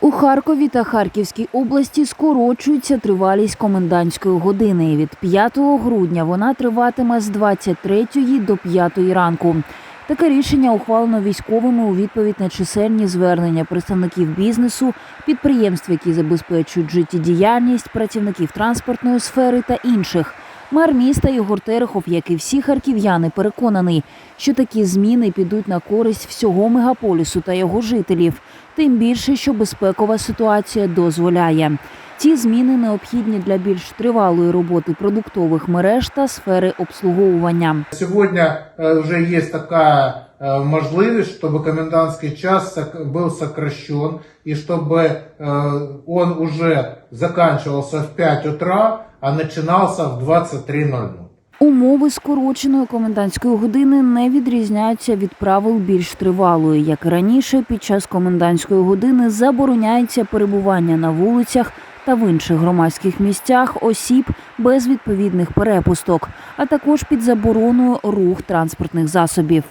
У Харкові та Харківській області скорочується тривалість комендантської години. Від 5 грудня вона триватиме з 23 до 5 ранку. Таке рішення ухвалено військовими у відповідь на чисельні звернення представників бізнесу, підприємств, які забезпечують життєдіяльність, працівників транспортної сфери та інших. Мер міста Ігор Терехов, як і всі харків'яни, переконаний, що такі зміни підуть на користь всього мегаполісу та його жителів, тим більше, що безпекова ситуація дозволяє. Ці зміни необхідні для більш тривалої роботи продуктових мереж та сфери обслуговування. Сьогодні вже є есть такая э, можливость, чтобы комендантский час сок- был сокращен и чтобы э, он уже заканчивался в 5 утра, а начинался в 23.00. Умови скороченої комендантської години не відрізняються від правил більш тривалої. Як і раніше, під час комендантської години забороняється перебування на вулицях та в інших громадських місцях осіб без відповідних перепусток, а також під забороною рух транспортних засобів.